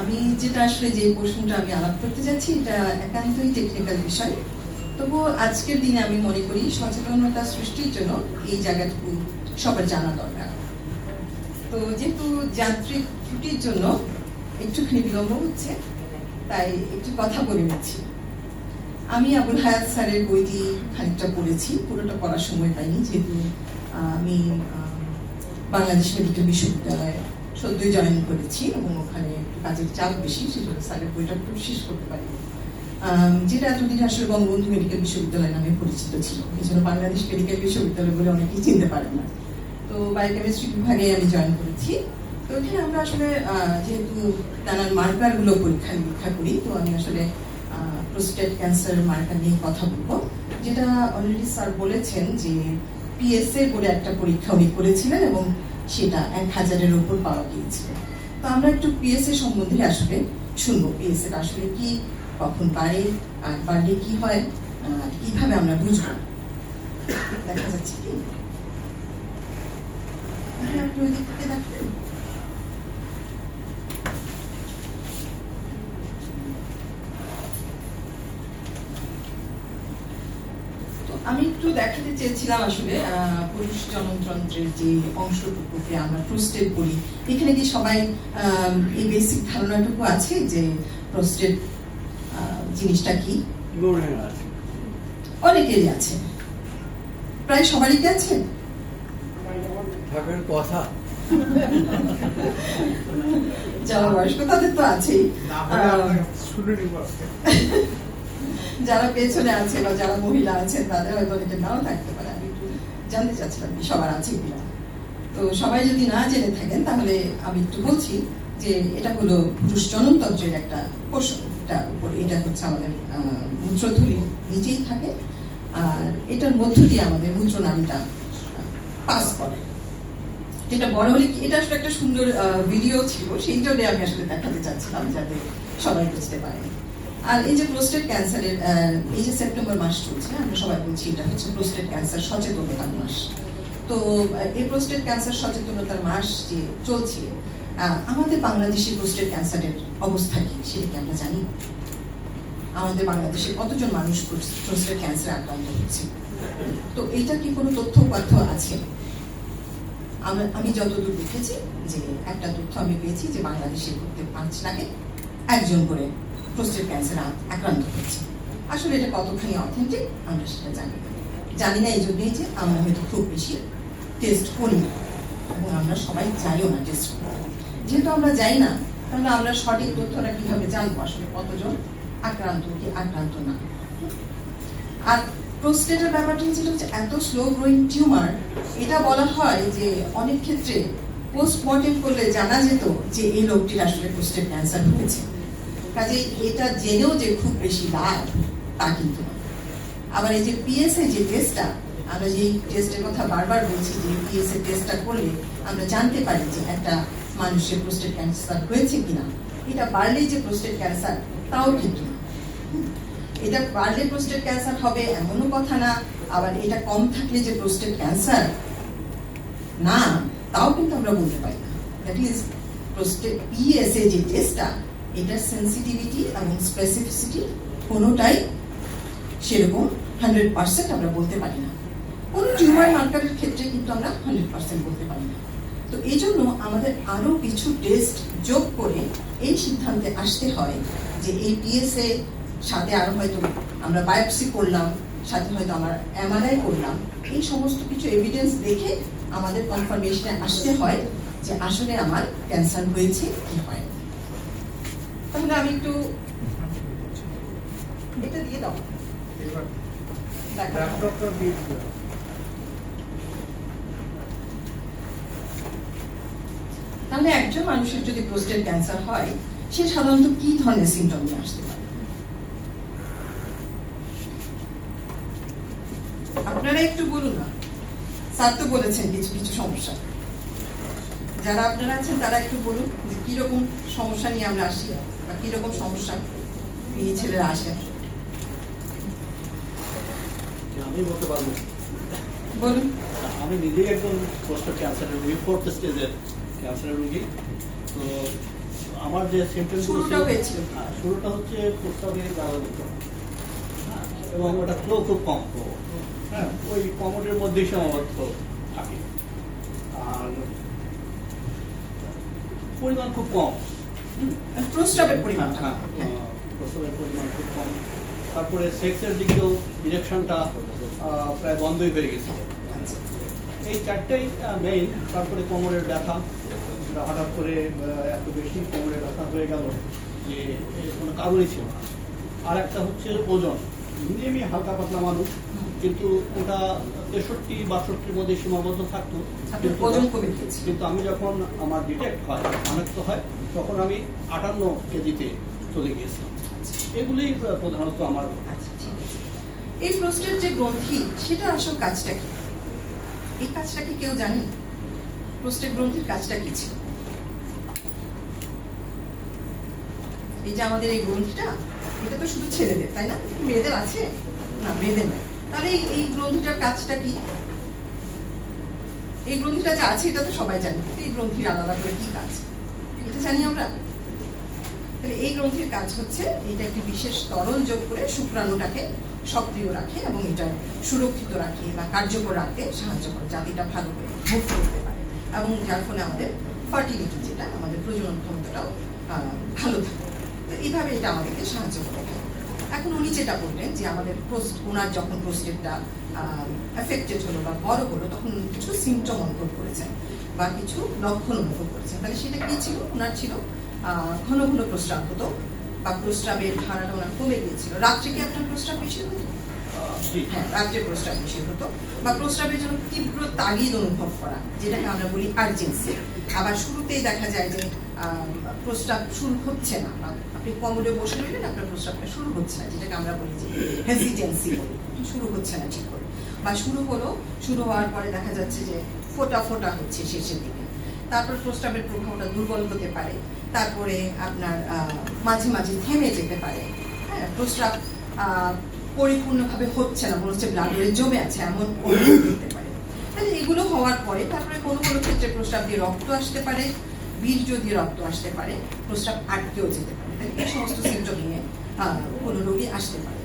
আমি যেটা আসলে যে প্রশ্নটা আমি আলাপ করতে যাচ্ছি, এটা একান্তই টেকনিক্যাল বিষয়। তবুও আজকের দিনে আমি মনে করি সচেতনতা সৃষ্টির জন্য এই জায়গাটুকু সবার জানা দরকার। তো যেহেতু যান্ত্রিক ত্রুটির জন্য একটুখানি বিলম্ব হচ্ছে, তাই একটু কথা বলে নিচ্ছি। আমি আবুল হায়াত স্যারের বইটি খানিকটা পড়েছি, পুরোটা পড়ার সময় পাইনি, যেহেতু আমি বাংলাদেশ মেডিকেল বিশ্ববিদ্যালয়ে সদ্যই জয়েন করেছি এবং ওখানে কাজের চাপ বেশি, সেজন্য স্যারের বইটা একটু শেষ করতে পারি। যেটা এতদিন আসলে বঙ্গবন্ধু মেডিকেল বিশ্ববিদ্যালয় নামে পরিচিত ছিল। জন্য বাংলাদেশ মেডিকেল বিশ্ববিদ্যালয় বলে অনেকেই চিনতে পারেন না। তো বায়োকেমিস্ট্রি বিভাগে আমি জয়েন করেছি। তো এখানে আমরা আসলে যেহেতু নানান মার্কারগুলো পরীক্ষা, নিরীক্ষা করি, তো আমি আসলে প্রোস্টেট ক্যান্সার মার্কার নিয়ে কথা বলব। যেটা অলরেডি স্যার বলেছেন যে পিএসএ বলে একটা পরীক্ষা উনি করেছিলেন এবং সেটা এক হাজারের উপর পাওয়া গিয়েছিল। তো আমরা একটু পিএসএ সম্বন্ধে আসলে শুনব। পিএসএ আসলে কি কখন পারে আর পারলে কি হয় কীভাবে আমরা বুঝব? দেখা যাচ্ছে কি? হ্যাঁ, থেকে আমি একটু দেখাতে চেয়েছিলাম আসলে আহ, পুরুষ জনতন্ত্রের যে অংশটুকুকে আমরা প্রোস্টেট বলি। এখানে কি সবাই আহ, এই বেসিক ধারণাটুকু আছে যে প্রোস্টেট জিনিসটা কি? অনেকেরই আছে। প্রায় সবারই কি আছে? থাকার কথা। যারা বয়স্ক তাদের তো আছেই। যারা পেছনে আছে বা যারা মহিলা আছেন, তাদের হয়তো অনেকে নাও থাকতে পারে। আমি একটু জানতে চাচ্ছিলাম সবার আছে কিনা। তো সবাই যদি না জেনে থাকেন, তাহলে আমি একটু বলছি যে এটা হলো পুরুষ জননতন্ত্রের একটা পোষণ উপর, এটা হচ্ছে আমাদের মূত্রথলি নিচেই থাকে, আর এটার মধ্য দিয়ে আমাদের মূত্রনালীটা পাস করে। যেটা বড় হলে এটা আসলে একটা সুন্দর ভিডিও ছিল, সেই জন্য আমি আসলে দেখাতে চাচ্ছিলাম যাতে সবাই বুঝতে পারে। আর এই যে প্রোস্টেট ক্যান্সারের এই যে সেপ্টেম্বর মাস চলছে, আমরা সবাই বলছি এটা হচ্ছে প্রোস্টেট ক্যান্সার সচেতনতার মাস। তো এই প্রোস্টেট ক্যান্সার সচেতনতার মাস যে চলছে আমাদের বাংলাদেশি প্রোস্টেট ক্যান্সারের অবস্থা কি সেটা কি আমরা জানি? আমাদের বাংলাদেশে কতজন মানুষ প্রোস্টেট ক্যান্সারে আক্রান্ত হচ্ছে? তো এটা কি কোনো তথ্য উপাত্য আছে? আমি যতদূর দেখেছি যে একটা তথ্য আমি পেয়েছি যে বাংলাদেশে প্রত্যেক পাঁচ লাখে একজন করে প্রোস্টেট ক্যান্সার আক্রান্ত হচ্ছে। আসলে এটা কতখানি অথেন্টিক আমরা সেটা জানি জানি না, এই জন্যই যে আমরা হয়তো খুব বেশি টেস্ট করি না। এবং আমরা সবাই যাইও না টেস্ট করতে। যেহেতু আমরা যাই না, তাহলে আমরা সঠিক তথ্যটা কীভাবে জানব? আসলে কতজন আক্রান্ত কি আক্রান্ত না? আর প্রোস্টেটের ব্যাপারটা যেটা হচ্ছে এত স্লো গ্রোয়িং টিউমার এটা বলা হয় যে অনেক ক্ষেত্রে পোস্টমর্টেম করলে জানা যেত যে এই লোকটির আসলে প্রোস্টেট ক্যান্সার হয়েছে। কাজে এটা জেনেও যে খুব বেশি লাভ তা কিন্তু আবার এই যে পিএসএ যে টেস্টটা আমরা যে টেস্টের কথা বারবার বলছি যে পিএসএ টেস্টটা করলে আমরা জানতে পারি যে একটা মানুষের প্রোস্টেট ক্যান্সার হয়েছে কিনা। এটা বাড়লেই যে প্রোস্টেট ক্যান্সার তাও কিন্তু এটা বাড়লে প্রোস্টেট ক্যান্সার হবে এমনও কথা না, আবার এটা কম থাকলে যে প্রোস্টেট ক্যান্সার না, তাও কিন্তু আমরা বলতে পারি না। দ্যাট ইজ প্রোস্টেট পিএসএ যে টেস্টটা এটার সেন্সিটিভিটি এবং স্পেসিফিসিটি কোনোটাই সেরকম হান্ড্রেড পার্সেন্ট আমরা বলতে পারি না। কোনো টিউমার মার্কারের ক্ষেত্রে কিন্তু আমরা হান্ড্রেড পার্সেন্ট বলতে পারি না। তো এই জন্য আমাদের আরও কিছু টেস্ট যোগ করে এই সিদ্ধান্তে আসতে হয় যে এই পিএসএ সাথে আরও হয়তো আমরা বায়োপসি করলাম, সাথে হয়তো আমরা এমআরআই করলাম, এই সমস্ত কিছু এভিডেন্স দেখে আমাদের কনফার্মেশনে আসতে হয় যে আসলে আমার ক্যান্সার হয়েছে কি হয়। তাহলে আমি একটু এটা দিয়ে দাও। তাহলে একজন মানুষের যদি প্রোস্টেট ক্যান্সার হয় সে সাধারণত কি ধরনের সিমটম নিয়ে আসতে পারে? আপনারা একটু বলুন না। স্যার তো বলেছেন কিছু কিছু সমস্যা। যারা আপনারা আছেন তারা একটু বলুন যে কীরকম সমস্যা নিয়ে আমরা আসি বা কীরকম সমস্যা? নিয়ে ছেলেরা আসেন আমি বলতে পারব। বলুন। আমি নিজেই একজন পোস্টার ক্যান্সারের রোগী ফোর্থ স্টেজের ক্যান্সারের রোগী। তো আমার যে সিমটমস শুরুটা হয়েছিল। শুরুটা হচ্ছে প্রস্তাবে হ্যাঁ, এবং ওটা ফ্লো খুব কম। হ্যাঁ ওই কমোডের মধ্যেই সীমাবদ্ধ থাকে। আর পরিমাণ খুব কম। প্রস্রাবের হ্যাঁ, হ্যাঁ, প্রস্রাবের পরিমাণ খুব কম। তারপরে সেক্সের ডিরেকশনটা প্রায় বন্ধই হয়ে গেছে। এই চারটাই মেইন তারপরে কোমরের ব্যথা হঠাৎ করে এত বেশি কোমরে ব্যথা হয়ে গেল যে এর কোনো কারণই ছিল না। আর একটা হচ্ছে ওজন। এমনি আমি হালকা পাতলা মানুষ। কিন্তু ওটা তেষট্টি বাষট্টির মধ্যে সীমাবদ্ধ থাকতো। কিন্তু- আমি যখন আমার ডিটেক্ট হয় অনেক্ত হয় তখন আমি আটান্ন কেজিতে চলে গিয়েছিলাম। এগুলি প্রধানত আমার আচ্ছা এই প্রস্টেট যে গ্রন্থি সেটা আসল কাজটা কি? এই কাজটা কি কেউ জানে? প্রস্টেট গ্রন্থির কাজটা কি ছিল? এই যে আমাদের এই গ্রন্থিটা এটা তো শুধু ছেলেদের তাই না? মেয়েদের আছে? না মেয়েদের নয়। তাহলে এই গ্রন্থিটার কাজটা কি? এই গ্রন্থিটা যে আছে, এটা তো সবাই জানে। এই গ্রন্থির আলাদা করে কি কাজ? এটা জানি আমরা। তাহলে এই গ্রন্থির কাজ হচ্ছে এটা একটি বিশেষ তরল যোগ করে শুক্রাণুটাকে সক্রিয় রাখে এবং এটা সুরক্ষিত রাখে বা কার্যকর রাখতে সাহায্য করে, যাতে এটা ভালো করে মুভ করতে পারে। এবং যার ফলে আমাদের ফার্টিলিটি যেটা, আমাদের প্রজনন ক্ষমতাটাও ভালো থাকে। তো এইভাবে এটা আমাদেরকে সাহায্য করে। এখন উনি যেটা বললেন যে আমাদের পোস্ট ওনার যখন প্রোস্টেটটা এফেক্টেড হলো বা বড় হলো, তখন কিছু সিমটম অনুভব করেছেন বা কিছু লক্ষণ অনুভব করেছেন। তাহলে সেটা কি ছিল? ওনার ছিল ঘন ঘন প্রস্রাব হতো বা প্রস্রাবের ধারাটা ওনার কমে গিয়েছিল। রাত্রে কি আপনার প্রস্রাব বেশি হতো? হ্যাঁ রাত্রে প্রস্রাব বেশি হতো বা প্রস্রাবের জন্য তীব্র তাগিদ অনুভব করা, যেটাকে আমরা বলি আর্জেন্সি আবার শুরুতেই দেখা যায় যে প্রস্রাব শুরু হচ্ছে না। আপনি কমোডে বসে রইলেন, আপনার প্রস্রাবটা শুরু হচ্ছে না, যেটাকে আমরা বলি যে হেজিটেন্সি বলি। শুরু হচ্ছে না ঠিক করে। বা শুরু হলো, শুরু হওয়ার পরে দেখা যাচ্ছে যে ফোটা ফোটা হচ্ছে শেষের দিকে। তারপর প্রস্রাবের প্রভাবটা দুর্বল হতে পারে। তারপরে আপনার মাঝে মাঝে থেমে যেতে পারে। হ্যাঁ প্রস্রাব পরিপূর্ণভাবে হচ্ছে না, মনে হচ্ছে ব্লাড জমে আছে, এমন করতে পারে। তাহলে এগুলো হওয়ার পরে তারপরে কোনো কোনো ক্ষেত্রে প্রস্রাব দিয়ে রক্ত আসতে পারে। বীর্য যদি রক্ত আসতে পারে, প্রস্রাব আটকেও যেতে পারে। তাহলে এই সমস্ত সিমটম নিয়ে কোনো রোগী আসতে পারে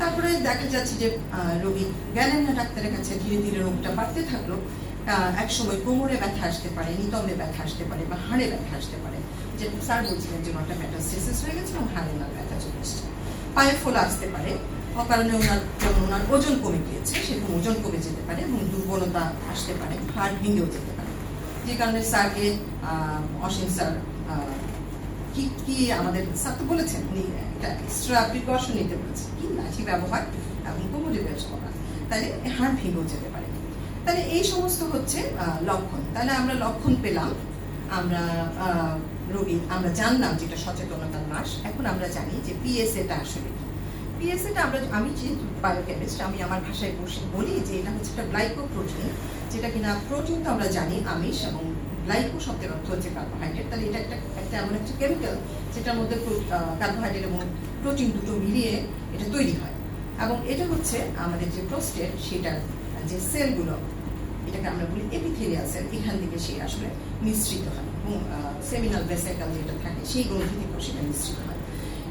তারপরে দেখা যাচ্ছে যে রোগী গেলেন না, ডাক্তারের কাছে, ধীরে ধীরে রোগটা বাড়তে থাকল। এক সময় কোমরে ব্যথা আসতে পারে নিতম্বে ব্যথা আসতে পারে বা হাড়ে ব্যথা আসতে পারে। যে স্যার বলছিলেন যে ওনারটা মেটাস্টেসিস হয়ে গেছে এবং হাড়ে ওনার ব্যথা চলে এসছে। পায়ে ফোলা আসতে পারে, অকারণে ওনার, যেমন ওনার ওজন কমে গিয়েছে, সেরকম ওজন কমে যেতে পারে এবং দুর্বলতা আসতে পারে, হাড় ভেঙেও যেতে পারে। যে কারণে স্যারকে অসীম স্যার কি কি আমাদের স্যার তো বলেছেন? উনি একটা এক্সট্রা প্রিকশন নিতে বলেছেন। কি লাঠি ব্যবহার? এবং বেশ করা। তাহলে ভেঙেও যেতে পারে। তাহলে এই সমস্ত হচ্ছে লক্ষণ। তাহলে আমরা লক্ষণ পেলাম। আমরা রোগী, আমরা জানলাম যেটা সচেতনতার মাস। এখন আমরা জানি যে পিএসএটা আসলে পিএসএটা আমরা আমি যেহেতু বায়োকেমিস্ট আমি আমার ভাষায় বসে বলি যে এটা হচ্ছে একটা গ্লাইকোপ্রোটিন যেটা কিনা প্রোটিন তো আমরা জানি আমিষ এবং গ্লাইকো শব্দের অর্থ হচ্ছে কার্বোহাইড্রেট তাহলে এটা একটা একটা এমন একটা কেমিক্যাল যেটার মধ্যে কার্বোহাইড্রেট এবং প্রোটিন দুটো মিলিয়ে এটা তৈরি হয়। এবং এটা হচ্ছে আমাদের যে প্রোস্টেট সেটার যে সেলগুলো এটাকে আমরা বলি এপিথেলিয়াল সেল এখান থেকে সে আসলে মিশ্রিত হয় এবং সেমিনাল ভেসিকল যেটা থাকে, সেই গ্রন্থি থেকেও সেটা মিশ্রিত হয়।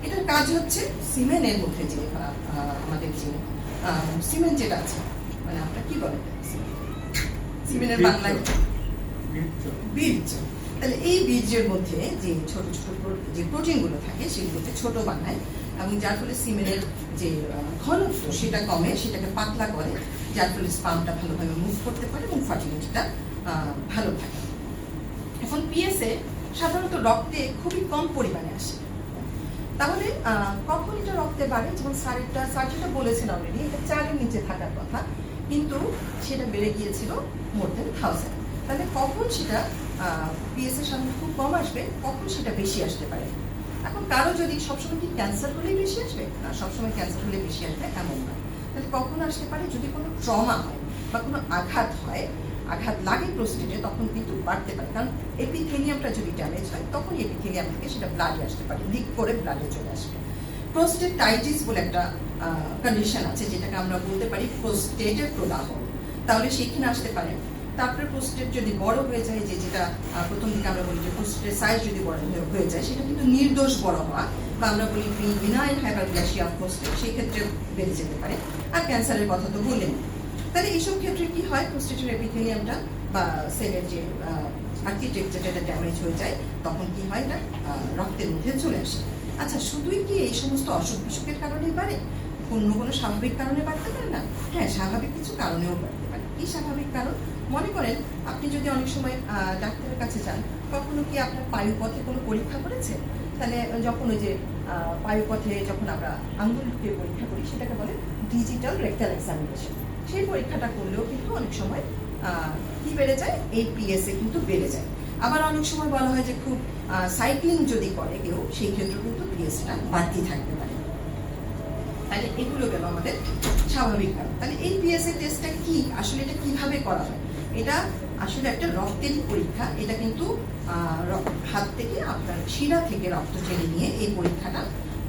এটার কাজ হচ্ছে সিমেনের মধ্যে যে আমাদের যে সিমেন্ট যেটা আছে মানে আপনার কি বলেন? সিমেন্টের বাংলায় বীর্য। তাহলে এই বীর্যের মধ্যে যে ছোট ছোট যে প্রোটিনগুলো থাকে সেগুলোকে ছোট বানায় এবং যার ফলে সিমেন্টের যে ঘনত্ব সেটা কমে সেটাকে পাতলা করে যার ফলে স্পামটা ভালোভাবে মুভ করতে পারে এবং ফার্টিলিটিটা ভালো থাকে। এখন পিএসএ সাধারণত রক্তে খুবই কম পরিমাণে আসে। তাহলে কখন এটা রক্তে বাড়ে? যেমন স্যারেরটা স্যার যেটা বলেছেন অলরেডি এটা চারের নিচে থাকার কথা, কিন্তু সেটা বেড়ে গিয়েছিল মোর দেন থাউজেন্ড তাহলে কখন সেটা পিএসএ সামনে খুব কম আসবে, কখন সেটা বেশি আসতে পারে? এখন কারও যদি সবসময় কি ক্যান্সার হলেই বেশি আসবে? না, সবসময় ক্যান্সার হলে বেশি আসবে এমন নয়। তাহলে কখন আসতে পারে? যদি কোনো ট্রমা হয় বা কোনো আঘাত হয় আঘাত লাগে প্রস্টেটে তখন কিন্তু বাড়তে পারে। কারণ এপিথেলিয়ামটা যদি ড্যামেজ হয় তখন এপিথেলিয়াম থেকে সেটা ব্লাডে আসতে পারে লিক করে ব্লাডে চলে আসবে প্রোস্টেটাইটিস বলে একটা কন্ডিশন আছে, যেটাকে আমরা বলতে পারি প্রোস্টেটের প্রদাহ। তাহলে সেখানে আসতে পারে। তারপরে প্রোস্টেট যদি বড় হয়ে যায়, যে যেটা প্রথম দিকে আমরা বলি যে প্রোস্টেটের সাইজ যদি বড় হয়ে- যায়, সেটা কিন্তু নির্দোষ বড় হওয়া বা আমরা বলি বিনাইন হাইপারপ্লাসিয়া অফ প্রোস্টেট সেই ক্ষেত্রে বেড়ে যেতে পারে। আর ক্যান্সারের কথা তো বললেন তাহলে এইসব ক্ষেত্রে কি হয়? প্রোস্টেটের এপিথেলিয়ামটা বা সেলের যে আর্কিটেকচার যেটা ড্যামেজ হয়ে যায়, তখন কি হয় না? রক্তের মধ্যে চলে আসে। আচ্ছা শুধুই কি এই সমস্ত অসুখ বিসুখের কারণেই বাড়ে? অন্য কোনো স্বাভাবিক কারণে বাড়তে পারে না? হ্যাঁ স্বাভাবিক কিছু কারণেও বাড়তে পারে। কি স্বাভাবিক কারণ? মনে করেন আপনি যদি অনেক সময় ডাক্তারের কাছে যান, কখনো কি আপনার পায়ুপথে কোনো পরীক্ষা করেছে? তাহলে যখন ওই যে পায়ুপথে যখন আমরা আঙ্গুলকে পরীক্ষা করি, সেটাকে বলে ডিজিটাল রেক্টাল এক্সামিনেশন। সেই পরীক্ষাটা করলেও কিন্তু অনেক সময় কি বেড়ে যায়? এই পিএসএ কিন্তু বেড়ে যায়। আবার অনেক সময় বলা হয় যে খুব সাইক্লিং যদি করে কেউ, সেই ক্ষেত্রে কিন্তু পিএসটা বাড়তি থাকতে পারে। তাহলে এগুলো গেল আমাদের স্বাভাবিক তাহলে এই পিএসএ টেস্টটা কি? আসলে এটা কীভাবে করা হয়? এটা আসলে একটা রক্তের পরীক্ষা, এটা কিন্তু হাত থেকে আপনার শিরা থেকে রক্ত টেনে নিয়ে এই পরীক্ষাটা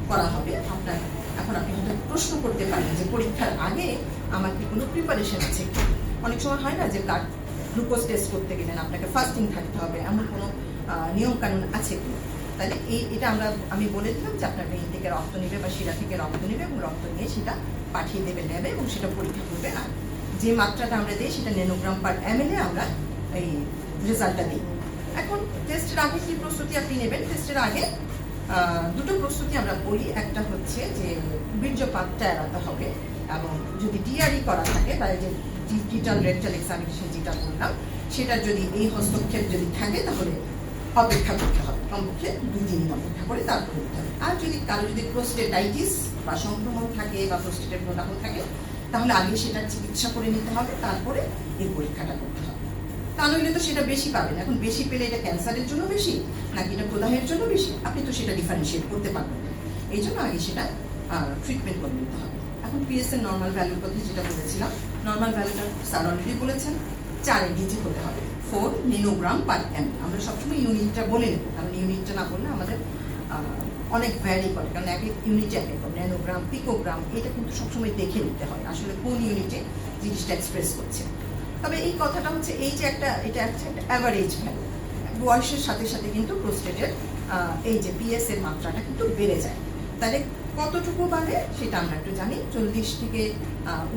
করা হবে আপনার, এখন আপনি হয়তো প্রশ্ন করতে পারেন যে পরীক্ষার আগে আমার কি কোনো প্রিপারেশন আছে? অনেক সময় হয় না যে ব্লাড গ্লুকোজ টেস্ট করতে গেলেন আপনাকে ফাস্টিং থাকতে হবে, এমন কোনো নিয়মকানুন আছে কি তাহলে এই, এটা আমরা, আমি বলে দিলাম যে আপনার ভেইন থেকে রক্ত নেবে বা শিরা থেকে রক্ত নেবে এবং রক্ত নিয়ে সেটা পাঠিয়ে দেবে, নেবে এবং সেটা পরীক্ষা করবে আর যে মাত্রাটা আমরা দিই সেটা নেনোগ্রাম পার এম আমরা এই রেজাল্টটা দিই। এখন টেস্টের আগে কি প্রস্তুতি আপনি নেবেন? টেস্টের আগে দুটো প্রস্তুতি আমরা বলি। একটা হচ্ছে যে বীর্যপাতটা এড়াতে হবে এবং যদি ডিআরই করা থাকে এই যে ডিজিটাল রেক্টাল এক্সামিনেশন যেটা বললাম, সেটা যদি এই হস্তক্ষেপ যদি থাকে, তাহলে অপেক্ষা করতে হবে। কমপক্ষে দুই দিন অপেক্ষা করে তারপরে দিতে হবে। আর যদি কারও যদি প্রোস্টেটাইটিস বা সংক্রমণ থাকে বা প্রোস্টেটের প্রদাহ থাকে তাহলে আগে সেটার চিকিৎসা করে নিতে হবে, তারপরে এই পরীক্ষাটা করতে হবে। তা নইলে তো সেটা বেশি পাবেন। এখন বেশি পেলে এটা ক্যান্সারের জন্য বেশি, নাকি এটা প্রদাহের জন্য বেশি? আপনি তো সেটা ডিফারেন্সিয়েট করতে পারবেন। এই জন্য আগে সেটা ট্রিটমেন্ট করে নিতে হবে। এখন পিএস এর নর্মাল ভ্যালুর কথা যেটা বলেছিলাম নর্মাল ভ্যালুটা স্যার অলরেডি বলেছেন, চার ডিজিট হতে হবে। ফোর নিনোগ্রাম পার এম আমরা সবসময় ইউনিটটা বলে নেব, কারণ ইউনিটটা না বললে আমাদের অনেক ভ্যারি করে, কারণ এক এক ইউনিটে এক এক ন্যানোগ্রাম পিকোগ্রাম এটা কিন্তু সবসময় দেখে নিতে হয়, আসলে কোন ইউনিটে জিনিসটা এক্সপ্রেস করছে। তবে এই কথাটা হচ্ছে এই যে একটা, এটা হচ্ছে একটা অ্যাভারেজ ভ্যালু বয়সের সাথে সাথে কিন্তু প্রোস্টেটের এই যে পিএস এর মাত্রাটা কিন্তু বেড়ে যায়। তাহলে কতটুকু বাড়ে সেটা আমরা একটু জানি, চল্লিশ থেকে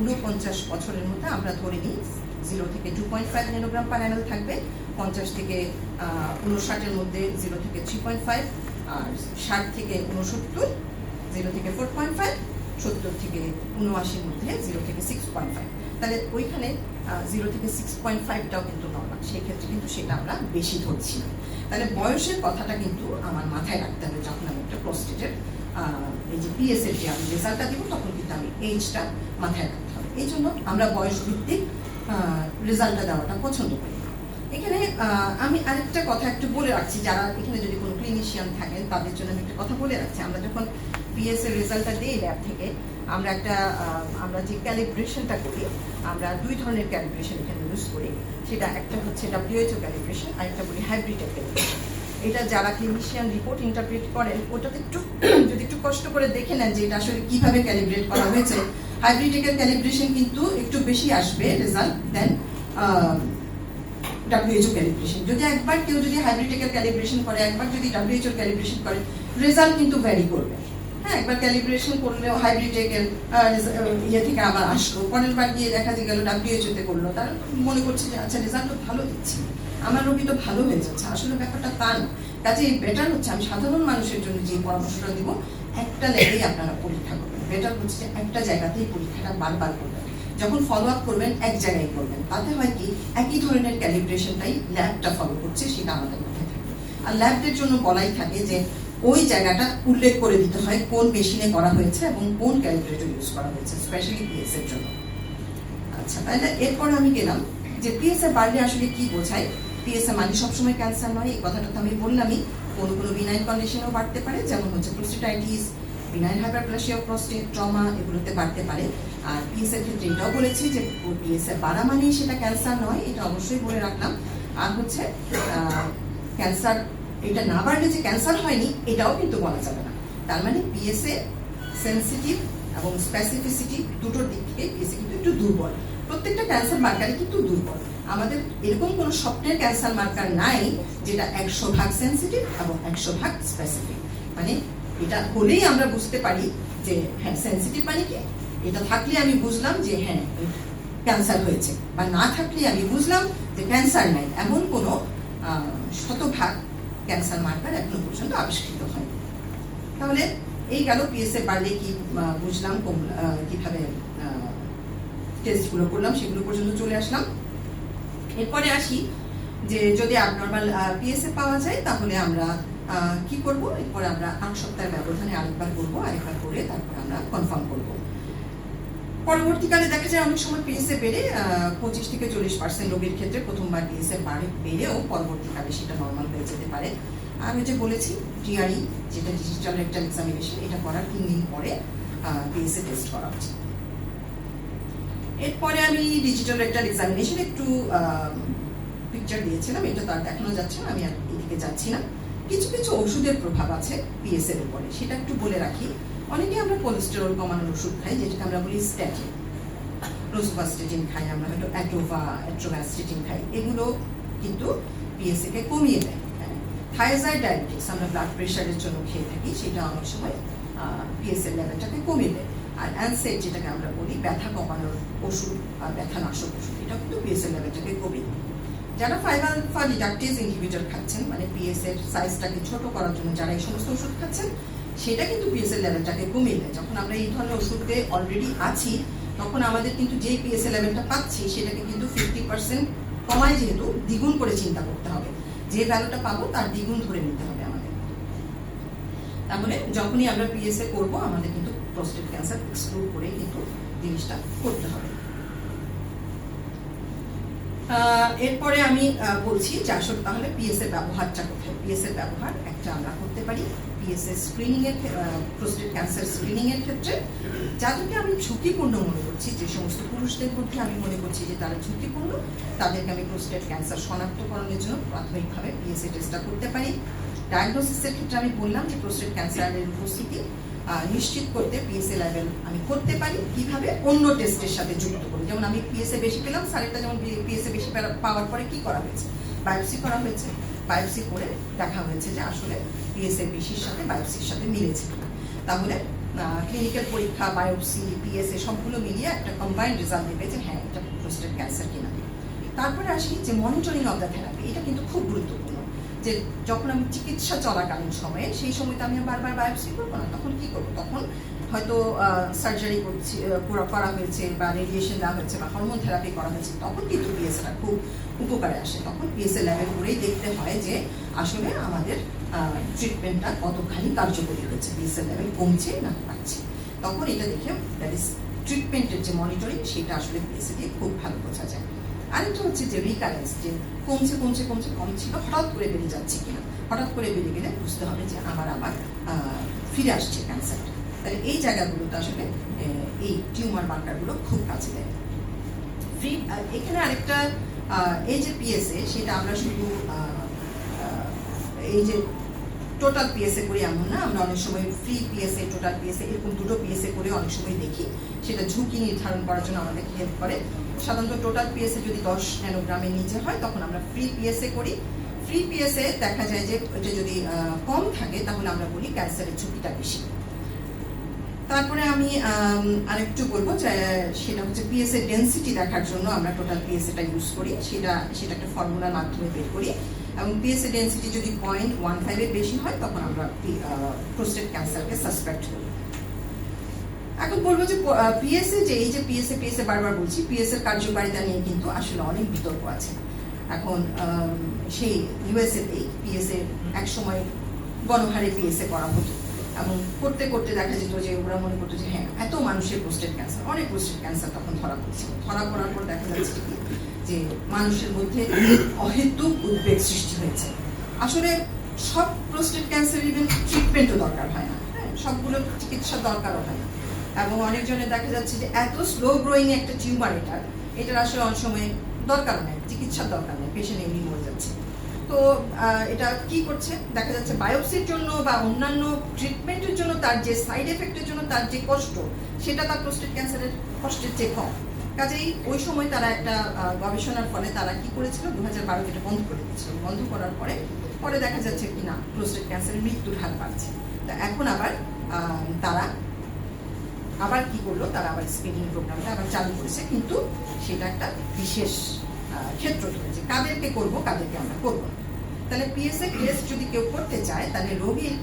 উনপঞ্চাশ বছরের মধ্যে আমরা ধরে নিই জিরো থেকে two point five nanogram per থাকবে, পঞ্চাশ থেকে উনষাটের মধ্যে জিরো থেকে থ্রি পয়েন্ট ফাইভ আর ষাট থেকে উনসত্তর জিরো থেকে ফোর পয়েন্ট ফাইভ, সত্তর থেকে উনআশির মধ্যে জিরো থেকে সিক্স পয়েন্ট ফাইভ। তাহলে ওইখানে জিরো থেকে সিক্স পয়েন্ট ফাইভটাও কিন্তু নর্মাল সেই ক্ষেত্রে কিন্তু সেটা আমরা বেশি ধরছি না। তাহলে বয়সের কথাটা কিন্তু আমার মাথায় রাখতে হবে যখন আমি একটা প্রস্টেটের এই যে পিএস এর যে আমি রেজাল্টটা দিব, তখন কিন্তু আমি এইজটা মাথায় রাখতে হবে। এই জন্য আমরা বয়স ভিত্তিক রেজাল্টটা দেওয়াটা পছন্দ করি। এখানে আমি আরেকটা কথা একটু বলে রাখছি, যারা এখানে যদি কোনো ক্লিনিশিয়ান থাকেন তাদের জন্য আমি একটা কথা বলে রাখছি। আমরা যখন পিএস এর রেজাল্টটা দিই ল্যাব থেকে, আমরা একটা আমরা যে ক্যালিব্রেশনটা করি, আমরা দুই ধরনের ক্যালিব্রেশন এখানে ইউজ করি। সেটা একটা হচ্ছে ডাব্লিউএইচও ক্যালিব্রেশন আর একটা বলি হাইব্রিড ক্যালিব্রেশন এটা যারা ক্লিনিশিয়ান রিপোর্ট ইন্টারপ্রেট করেন ওটাতে একটু যদি একটু কষ্ট করে দেখে নেন যে এটা আসলে কীভাবে ক্যালিব্রেট করা হয়েছে। হাইব্রিডিক্যাল ক্যালিব্রেশন কিন্তু একটু বেশি আসবে রেজাল্ট দেন ডাব্লিউএইচও ক্যালিব্রেশন যদি একবার কেউ যদি হাইব্রিডিক্যাল ক্যালিব্রেশন করে, একবার যদি ডাব্লিউএইচও ক্যালিব্রেশন করে রেজাল্ট কিন্তু ভ্যারি করবে। হ্যাঁ একবার ক্যালিব্রেশন করলেও হাইব্রিডিক্যাল ইয়ে থেকে আবার আসলো। পরের বার গিয়ে দেখা গেল ডাব্লিউএইচও তে করল। তারা মনে করছে যে আচ্ছা রেজাল্ট তো ভালো দিচ্ছে। আমার রোগী তো ভালো হয়ে যাচ্ছে। আসলে ব্যাপারটা তা না। কাজে বেটার হচ্ছে, আমি সাধারণ মানুষের জন্য যে পরামর্শটা দিব, একটা লেগেই আপনারা পরীক্ষা করবেন। বেটার হচ্ছে একটা জায়গাতেই পরীক্ষাটা বারবার করবেন। যখন ফলো আপ করবেন, এক জায়গায় করবেন। তাতে হয় কি, একই ধরনের ক্যালিব্রেশনটাই ল্যাবটা ফলো করছে, সেটা আমাদের মাথায় থাকে। আর ল্যাবদের জন্য বলাই থাকে যে, ওই জায়গাটা উল্লেখ করে দিতে হয় কোন মেশিনে করা হয়েছে এবং কোন ক্যালিব্রেটর ইউজ করা হয়েছে স্পেশালি পিএস এর জন্য। আচ্ছা তাহলে এরপর আমি গেলাম যে পিএসএ বাড়লে আসলে কি বোঝায়? পিএসএ মানে সবসময় ক্যান্সার নয়, এই কথাটা তো আমি বললামই। কোনো কোনো বিনাইন কন্ডিশনেও বাড়তে পারে, যেমন হচ্ছে prostatitis benign hyperplasia prostate trauma এগুলোতে বাড়তে পারে। আর পিএসএর ক্ষেত্রে এটাও বলেছি যে পিএসএ বাড়া মানেই সেটা ক্যান্সার নয়, এটা অবশ্যই বলে রাখলাম। আর হচ্ছে ক্যান্সার এটা না বাড়লে যে ক্যান্সার হয়নি, এটাও কিন্তু বলা যাবে না। তার মানে পিএসএ সেন্সিটিভ এবং স্পেসিফিসিটি দুটোর দিক থেকে পিএসএ কিন্তু একটু দুর্বল। প্রত্যেকটা ক্যান্সার মার্কারই কিন্তু দুর্বল। আমাদের এরকম কোনো স্বপ্নের ক্যান্সার মার্কার নাই যেটা একশো ভাগ সেন্সিটিভ এবং একশো ভাগ স্পেসিফিক মানে এটা হলেই আমরা বুঝতে পারি যে হ্যাঁ সেন্সিটিভ মানে কি? এটা থাকলে আমি বুঝলাম যে হ্যাঁ ক্যান্সার হয়েছে। বা না থাকলে আমি বুঝলাম যে ক্যান্সার নাই। এমন কোনো শতভাগ ক্যান্সার মার্কার এখনও পর্যন্ত আবিষ্কৃত হয়নি। তাহলে এই গেল পিএসএ পারলে কি বুঝলাম কীভাবে টেস্টগুলো করলাম, সেগুলো পর্যন্ত চলে আসলাম। এরপরে আসি যে যদি abnormal পিএসএ পাওয়া যায়, তাহলে আমরা কি করব? এরপরে আমরা আট সপ্তাহের ব্যবধানে আরেকবার করব, আরেকবার করে তারপর আমরা কনফার্ম করব। পরবর্তীকালে দেখা যায় অনেক সময় পিএসএ বেড়ে পঁচিশ থেকে চল্লিশ পার্সেন্ট রোগীর ক্ষেত্রে প্রথমবার পিএসএ বাড়ে, বেড়েও পরবর্তীকালে সেটা নর্মাল হয়ে যেতে পারে। আমি যে বলেছি টিআরই যেটা ডিজিটাল রেক্টাল এক্সামিনেশন এটা করার তিন দিন পরে পিএসএ টেস্ট করা উচিত এরপরে আমি ডিজিটাল রেক্টাল এক্সামিনেশন একটু পিকচার দিয়েছিলাম, এটা তো আর দেখানো যাচ্ছে না, আমি আর এদিকে যাচ্ছি না। কিছু কিছু ওষুধের প্রভাব আছে পিএসএর উপরে, সেটা একটু বলে রাখি। অনেকে আমরা কোলেস্টেরল কমানোর ওষুধ খাই, যেটাকে আমরা বলি স্ট্যাটিন রোজভাস্টেটিন খাই আমরা, হয়তো অ্যাটোভা অ্যাট্রোভাস্টেটিন খাই। এগুলো কিন্তু পিএসএ কে কমিয়ে দেয় থাইরয়েড ডায়াবেটিক্স আমরা ব্লাড প্রেশারের জন্য খেয়ে থাকি, সেটা অনেক সময় পিএসএ লেভেলটাকে কমিয়ে দেয়। আর অ্যানসেট যেটাকে আমরা বলি, ব্যথা কমানোর ওষুধ বা ব্যথা নাশক ওষুধ এটা কিন্তু পিএসএ লেভেলটাকে কমিয়ে দেয়। যারা ফাইভ আলফা ডিডাক্টেজ ইনহিবিটর খাচ্ছেন মানে পিএস এর সাইজটাকে ছোট করার জন্য যারা এই সমস্ত ওষুধ খাচ্ছেন সেটা কিন্তু পিএস এর লেভেলটাকে কমিয়ে দেয়। যখন আমরা এই ধরনের ওষুধে অলরেডি আছি, তখন আমাদের কিন্তু যে পিএসএল লেভেলটা পাচ্ছি, সেটাকে কিন্তু ফিফটি পার্সেন্ট কমায় যেহেতু দ্বিগুণ করে চিন্তা করতে হবে। যে ভ্যালুটা পাবো, তার দ্বিগুণ ধরে নিতে হবে আমাদের। তাহলে যখনই আমরা পিএসএ করব, আমাদের কিন্তু প্রস্টেট ক্যান্সার এক্সক্লুড করে কিন্তু জিনিসটা করতে হবে। এরপরে আমি বলছি যে আসলে তাহলে পিএস এর ব্যবহারটা কোথায়? পিএস এর ব্যবহার একটা আমরা করতে পারি পিএস এর স্ক্রিনিং এর প্রোস্টেট ক্যান্সার স্ক্রিনিং এর ক্ষেত্রে। যাদেরকে আমি ঝুঁকিপূর্ণ মনে করছি, যে সমস্ত পুরুষদের মধ্যে আমি মনে করছি যে তারা ঝুঁকিপূর্ণ, তাদেরকে আমি প্রোস্টেট ক্যান্সার শনাক্তকরণের জন্য প্রাথমিকভাবে পিএসএ টেস্টটা করতে পারি। ডায়াগনোসিসের ক্ষেত্রে আমি বললাম যে প্রোস্টেট ক্যান্সারের উপস্থিতি নিশ্চিত করতে পিএসএ লেভেল আমি করতে পারি। কীভাবে? অন্য টেস্টের সাথে যুক্ত। যেমন আমি পিএসএ বেশি পেলাম, স্যারেরটা যেমন পিএসএ বেশি পাওয়ার পরে কি করা হয়েছে? বায়োপসি করা হয়েছে। বায়োপসি করে দেখা হয়েছে যে আসলে পিএসএ বেশির সাথে বায়োপসির সাথে মিলেছে তাহলে ক্লিনিক্যাল পরীক্ষা বায়োপসি পিএসএ সবগুলো মিলিয়ে একটা কম্বাইন্ড রেজাল্ট দেবে যে হ্যাঁ এটা প্রোস্টেট ক্যান্সার কিনা। তারপরে আসি যে মনিটরিং অফ দ্য থেরাপি এটা কিন্তু খুব গুরুত্বপূর্ণ। যে যখন আমি চিকিৎসা চলাকালীন সময়ে, সেই সময় তো আমি বারবার বায়োপসি করব না, তখন কি করব? তখন হয়তো সার্জারি করছি করা হয়েছে বা রেডিয়েশন দেওয়া হয়েছে বা হরমোন থেরাপি করা হয়েছে, তখন কিন্তু পিএসএটা খুব উপকারে আসে। তখন পিএসএ লেভেল করেই দেখতে হয় যে আসলে আমাদের ট্রিটমেন্টটা কতখানি কার্যকরী হয়েছে পিএসএ লেভেল কমছে না বাড়ছে। তখন এটা দেখে দ্যাট ইজ ট্রিটমেন্টের যে মনিটরিং সেটা আসলে পিএসএ দিয়ে খুব ভালো বোঝা যায়। আরেকটা হচ্ছে যে রিকারেন্স যে কমছে কমছে কমছে, কম ছিল, হঠাৎ করে বেড়ে যাচ্ছে কিনা? হঠাৎ করে বেড়ে গেলে বুঝতে হবে যে আবার আবার ফিরে আসছে ক্যান্সারটা তাহলে এই জায়গাগুলোতে আসলে এই টিউমার মার্কারগুলো খুব কাছে দেয়। ফ্রি এখানে আরেকটা এই যে পিএসএ সেটা আমরা শুধু এই যে টোটাল পিএসএ করি এমন না, আমরা অনেক সময় ফ্রি পিএসএ টোটাল পিএসএ এরকম দুটো পিএসএ করে অনেক সময় দেখি। সেটা ঝুঁকি নির্ধারণ করার জন্য আমাদেরকে হেল্প করে। সাধারণত টোটাল পিএসএ যদি দশ ন্যানোগ্রামের নিচে হয়, তখন আমরা ফ্রি পিএসএ করি। ফ্রি পিএসএ দেখা যায় যে এটা যদি কম থাকে, তাহলে আমরা বলি ক্যান্সারের ঝুঁকিটা বেশি। তারপরে আমি আরেকটু বলব সেটা হচ্ছে পিএসএ ডেন্সিটি দেখার জন্য আমরা টোটাল পিএসএটা ইউজ করি। সেটা সেটা একটা ফর্মুলার মাধ্যমে বের করি। এবং পিএসএ ডেন্সিটি যদি পয়েন্ট ওয়ান ফাইভের বেশি হয়, তখন আমরা প্রোস্টেট ক্যান্সারকে সাসপেক্ট করি। এখন বলব যে পিএসএ যে, এই যে পিএসএ পিএসএ বারবার বলছি পিএসএর কার্যকারিতা নিয়ে কিন্তু আসলে অনেক বিতর্ক আছে। এখন সেই ইউএসএতেই পিএসএ এক সময় গণহারে পিএসএ করা হতো। এবং করতে করতে দেখা যেত যে, ওরা মনে করতো যে হ্যাঁ এত মানুষের প্রোস্টেট ক্যান্সার অনেক প্রোস্টেট ক্যান্সার তখন ধরা পড়ছে ধরা পড়ার পর দেখা যাচ্ছে যে, মানুষের মধ্যে অহেতুক উদ্বেগ সৃষ্টি হয়েছে। আসলে সব প্রোস্টেট ক্যান্সার ইভেন ট্রিটমেন্টও দরকার হয় না হ্যাঁ সবগুলো চিকিৎসা দরকারও হয় না। এবং অনেকজনের দেখা যাচ্ছে যে, এত স্লো গ্রোয়িং একটা টিউমার এটার এটার আসলে অনেক সময় দরকার নেই, চিকিৎসার দরকার নেই পেশেন্ট এমনি মরে যাচ্ছে। তো এটা কি করছে? দেখা যাচ্ছে বায়োপসির জন্য বা অন্যান্য ট্রিটমেন্টের জন্য তার যে সাইড এফেক্টের জন্য তার যে কষ্ট, সেটা তার প্রোস্টেট ক্যান্সারের কষ্টের চেয়ে কম। কাজেই ওই সময় তারা একটা গবেষণার ফলে তারা কি করেছিল? দু হাজার বারো এটা বন্ধ করে দিয়েছিল। বন্ধ করার পরে পরে দেখা যাচ্ছে কি না প্রোস্টেট ক্যান্সারের মৃত্যুর হার বাড়ছে। তা এখন আবার তারা আবার কি করল? তারা আবার স্ক্রিনিং প্রোগ্রামটা আবার চালু করেছে। কিন্তু সেটা একটা বিশেষ ক্ষেত্র ধরেছে। কাদেরকে করব, কাদেরকে আমরা করব। তাহলে পিএসএ টেস্ট যদি কেউ করতে চায় তাহলে রোগীর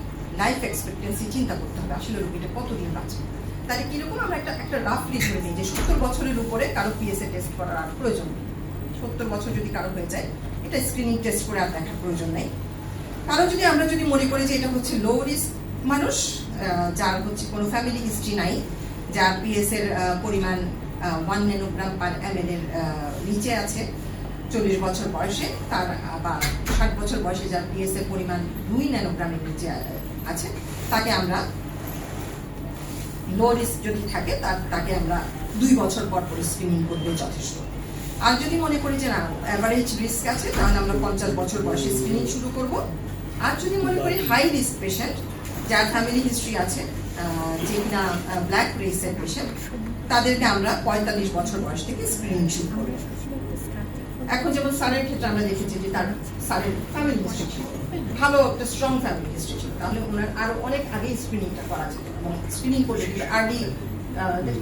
লাইফ এক্সপেক্টেন্সি চিন্তা করতে হবে আসলে রোগীটা কতদিন বাঁচবে তাহলে কীরকম আমরা একটা একটা রাফলি ধরে নিই যে সত্তর বছরের উপরে কারও পিএসএ টেস্ট করার আর প্রয়োজন নেই। সত্তর বছর যদি কারও হয়ে যায় এটা স্ক্রিনিং টেস্ট করে আর দেখার প্রয়োজন নেই। কারও যদি আমরা যদি মনে করি যে এটা হচ্ছে লো রিস্ক মানুষ যার হচ্ছে কোনো ফ্যামিলি হিস্ট্রি নাই যার পিএস এর আহ, পরিমাণ ওয়ান ন্যানোগ্রাম পার এম এর নিচে আছে চল্লিশ বছর বয়সে, তার বা ষাট বছর বয়সে যার পিএস এর পরিমাণ দুই ন্যানোগ্রামের নিচে আছে, তাকে আমরা লো রিস্ক যদি থাকে, তার, তাকে আমরা দুই বছর পর পর স্ক্রিনিং করলে যথেষ্ট। আর যদি মনে করি যে না অ্যাভারেজ রিস্ক আছে, তাহলে আমরা পঞ্চাশ বছর বয়সে স্ক্রিনিং শুরু করব। আর যদি মনে করি হাই রিস্ক পেশেন্ট যার ফ্যামিলি হিস্ট্রি আছে যে কিনা ব্ল্যাক রেসের পেশেন্ট তাদেরকে আমরা পঁয়তাল্লিশ বছর বয়স থেকে স্ক্রিনিং শুরু করব। এখন যেমন স্যারের ক্ষেত্রে আমরা দেখেছি যে তার স্যারের ফ্যামিলি হিস্ট্রি ছিল। ভালো একটা স্ট্রং ফ্যামিলি হিস্ট্রি ছিল। তাহলে ওনার আরও অনেক আগেই স্ক্রিনিংটা করা যেত। এবং স্ক্রিনিং করলে আর্লি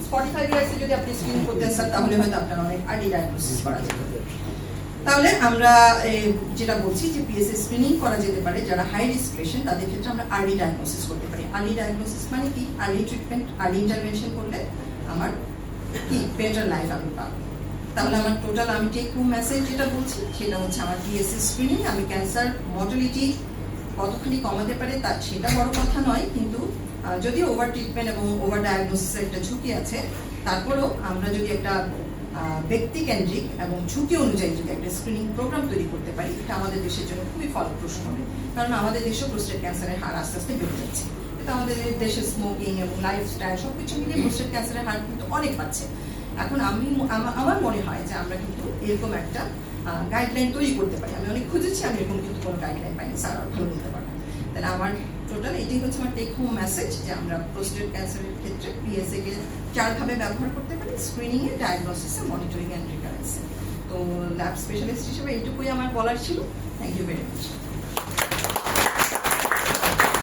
ফর্টি ফাইভ ইয়ার্সে যদি আপনি স্ক্রিনিং করতেন স্যার তাহলে হয়তো আপনার অনেক আর্লি ডায়াগনোসিস করা যেত। তাহলে আমরা যেটা বলছি যে পিএসএ স্ক্রিনিং করা যেতে পারে যারা হাই রিস্ক পেশেন্ট তাদের ক্ষেত্রে আমরা আর্লি ডায়াগনোসিস করতে পারি। আর্লি ডায়াগনোসিস মানে কি? আর্লি ট্রিটমেন্ট আর্লি ইন্টারভেনশন করলে আমার কি বেটার লাইফ আমি পাবো। তাহলে আমার টোটাল আমি টেক হোম মেসেজ যেটা বলছি, সেটা হচ্ছে আমার পিএসএ স্ক্রিনিং আমি ক্যান্সার মর্টালিটি কতখানি কমাতে পারে তা সেটা বড় কথা নয়, কিন্তু যদিও ওভার ট্রিটমেন্ট এবং ওভার ডায়াগনোসিসের একটা ঝুঁকি আছে, তারপরেও আমরা যদি একটা ব্যক্তিকেন্দ্রিক এবং ঝুঁকি অনুযায়ী যদি একটা স্ক্রিনিং প্রোগ্রাম তৈরি করতে পারি, এটা আমাদের দেশের জন্য খুবই ফলপ্রসূ হবে, কারণ আমাদের দেশেও প্রোস্টেট ক্যান্সারের হার আস্তে আস্তে বেড়ে যাচ্ছে। এটা আমাদের দেশের স্মোকিং এবং লাইফস্টাইল সব কিছু মিলিয়ে প্রোস্টেট ক্যান্সারের হার কিন্তু অনেক বাড়ছে। এখন আমি আমার মনে হয় যে আমরা কিন্তু এরকম একটা গাইডলাইন তৈরি করতে পারি। আমি অনেক খুঁজেছি, আমি এরকম কিন্তু কোনো গাইডলাইন পাইনি। স্যার ভালো বলতে পারব তাহলে আমার টোটাল এটাই হচ্ছে আমার টেক হোম মেসেজ যে আমরা প্রোস্টেট ক্যান্সারের ক্ষেত্রে পিএসএ কে চারভাবে ব্যবহার করতে পারি স্ক্রিনিংয়ে ডায়াগনোসিসে মনিটরিং অ্যান্ড রিকারেন্সে তো ল্যাব স্পেশালিস্ট হিসেবে এইটুকুই আমার বলার ছিল। Thank you very much